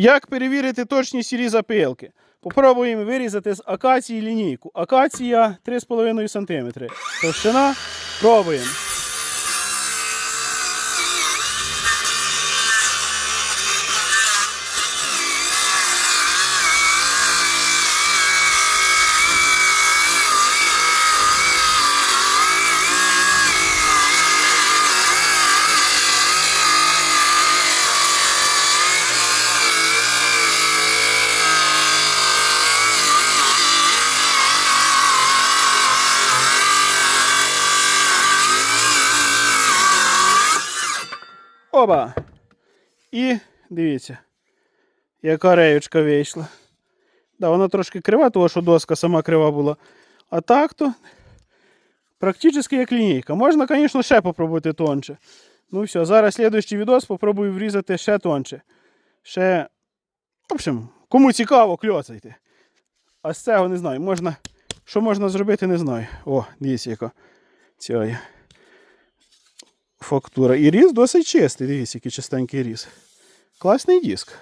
Як перевірити точність різа пилки? Попробуємо вирізати з акації лінійку. Акація 3,5 см. Товщина. Пробуємо. Оба. І дивіться, яка реючка вийшла. Да, вона трошки крива, тому що доска сама крива була. А так то практично як лінійка. Можна, звісно, ще попробувати тонше. Ну все, зараз слідуючий відос попробую врізати ще тонше. Ще. В общем, кому цікаво, кльоцайте. А з цього не знаю. Можна. Що можна зробити, не знаю. О, дивіться, яка є фактура. І різ досить чистий. Дивіться, який чистенький різ. Класний диск.